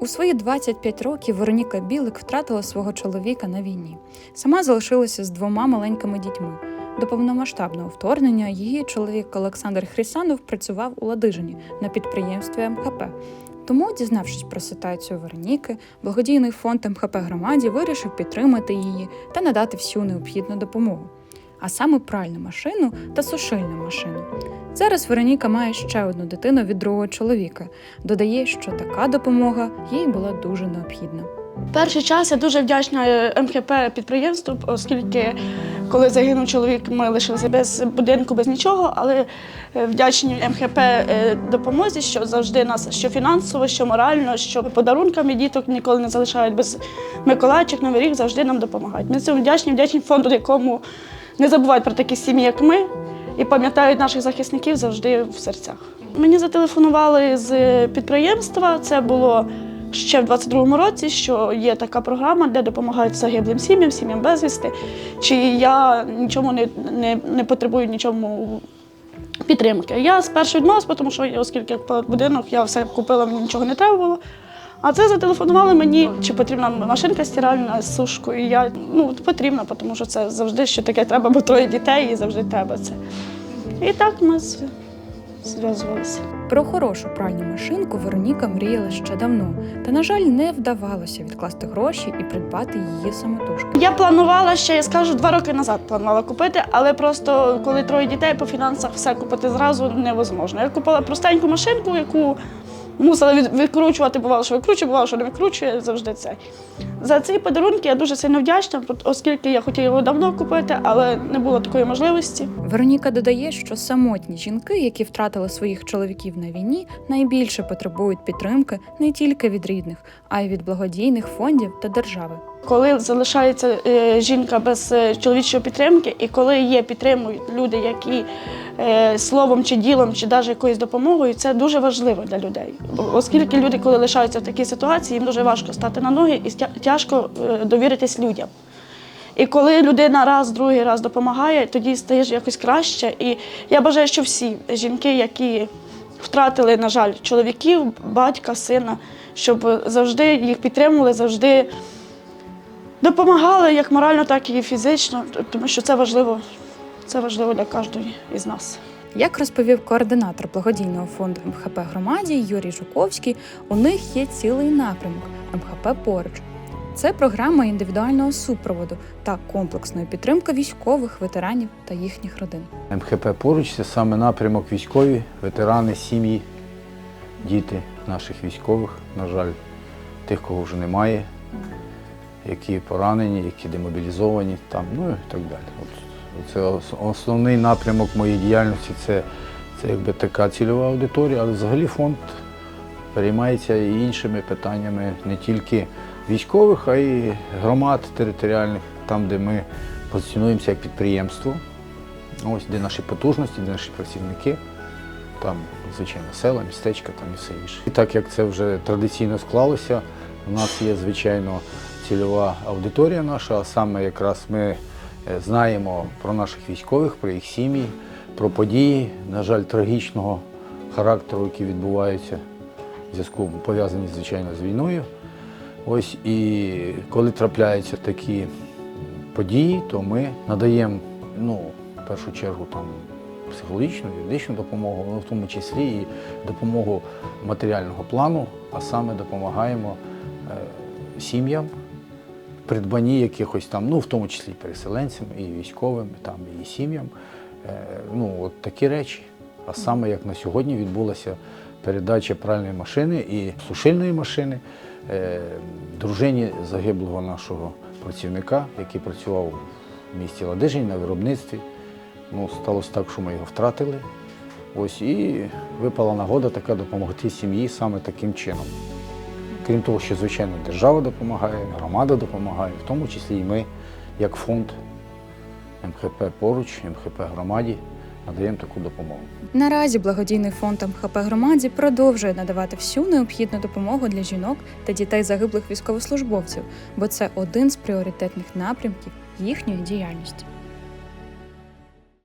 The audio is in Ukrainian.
У свої 25 років Вероніка Білик втратила свого чоловіка на війні. Сама залишилася з двома маленькими дітьми. До повномасштабного вторгнення її чоловік Олександр Хрісанов працював у Ладижині на підприємстві МХП. Тому, дізнавшись про ситуацію Вероніки, благодійний фонд МХП громаді вирішив підтримати її та надати всю необхідну допомогу, а саме пральну машину та сушильну машину. Зараз Вероніка має ще одну дитину від другого чоловіка. Додає, що така допомога їй була дуже необхідна. Перший час я дуже вдячна е, МХП підприємству, оскільки коли загинув чоловік, ми лишилися без будинку, без нічого, але е, вдячні МХП е, допомозі, що завжди нас що фінансово, що морально, що подарунками діток ніколи не залишають без Миколайчик, Новий рік завжди нам допомагають. Ми цьому вдячні, вдячні фонду, якому не забувають про такі сім'ї, як ми, і пам'ятають наших захисників завжди в серцях. Мені зателефонували з підприємства. Це було ще в 22-му році, що є така програма, де допомагають загиблим сім'ям, сім'ям безвісти. Чи я нічому не, не, не потребую нічому підтримки. Я спершу відмовилась, тому що оскільки будинок, я все купила, мені нічого не треба було. А це зателефонували мені, чи потрібна машинка стиральна з сушкою. І я ну потрібна, тому що це завжди що таке треба, бо троє дітей і завжди треба це. І так ми зв'язувалися. Про хорошу пральну машинку Вероніка мріяла ще давно, та, на жаль, не вдавалося відкласти гроші і придбати її самотужки. Я планувала ще, я скажу, два роки назад планувала купити, але просто коли троє дітей по фінансах все купити зразу невозможно. Я купила простеньку машинку, яку мусила від- викручувати, бувало, що викручує, бувало, що не викручує завжди це. За ці подарунки я дуже сильно вдячна, оскільки я хотіла його давно купити, але не було такої можливості. Вероніка додає, що самотні жінки, які втратили своїх чоловіків на війні, найбільше потребують підтримки не тільки від рідних, а й від благодійних фондів та держави. Коли залишається е, жінка без е, чоловічої підтримки, і коли є підтримують люди, які е, словом чи ділом, чи навіть якоюсь допомогою, це дуже важливо для людей. Оскільки люди, коли лишаються в такій ситуації, їм дуже важко стати на ноги і тяжко довіритись людям. І коли людина раз, другий раз допомагає, тоді стаєш якось краще. І я бажаю, що всі жінки, які втратили, на жаль, чоловіків, батька, сина, щоб завжди їх підтримували, завжди допомагали як морально, так і фізично, тому що це важливо, це важливо для кожної із нас. Як розповів координатор благодійного фонду МХП громаді Юрій Жуковський, у них є цілий напрямок МХП поруч. Це програма індивідуального супроводу та комплексної підтримки військових, ветеранів та їхніх родин. МХП поруч це саме напрямок військові, ветерани, сім'ї, діти наших військових, на жаль, тих, кого вже немає, які поранені, які демобілізовані, там, ну і так далі. От, це основний напрямок моєї діяльності це, це якби така цільова аудиторія, але взагалі фонд переймається і іншими питаннями не тільки військових, а й громад територіальних, там, де ми позиціонуємося як підприємство. Ось де наші потужності, де наші працівники, там, звичайно, села, містечка там і все інше. І так як це вже традиційно склалося, у нас є, звичайно, цільова аудиторія наша, а саме якраз ми е, знаємо про наших військових, про їх сім'ї, про події, на жаль, трагічного характеру, які відбуваються в зв'язку пов'язані, звичайно, з війною. Ось і коли трапляються такі події, то ми надаємо, ну, в першу чергу, там психологічну, юридичну допомогу, але в тому числі і допомогу матеріального плану, а саме допомагаємо е, сім'ям придбанні якихось там, ну в тому числі переселенцям, і військовим, там, і сім'ям. Е, ну, от такі речі. А саме як на сьогодні відбулася передача пральної машини і сушильної машини е, дружині загиблого нашого працівника, який працював в місті Ладижень на виробництві. Ну, сталося так, що ми його втратили. Ось і випала нагода така допомогти сім'ї саме таким чином. Крім того, що, звичайно, держава допомагає, громада допомагає, в тому числі і ми, як фонд МХП поруч, МХП громаді, надаємо таку допомогу. Наразі благодійний фонд МХП громаді продовжує надавати всю необхідну допомогу для жінок та дітей загиблих військовослужбовців, бо це один з пріоритетних напрямків їхньої діяльності.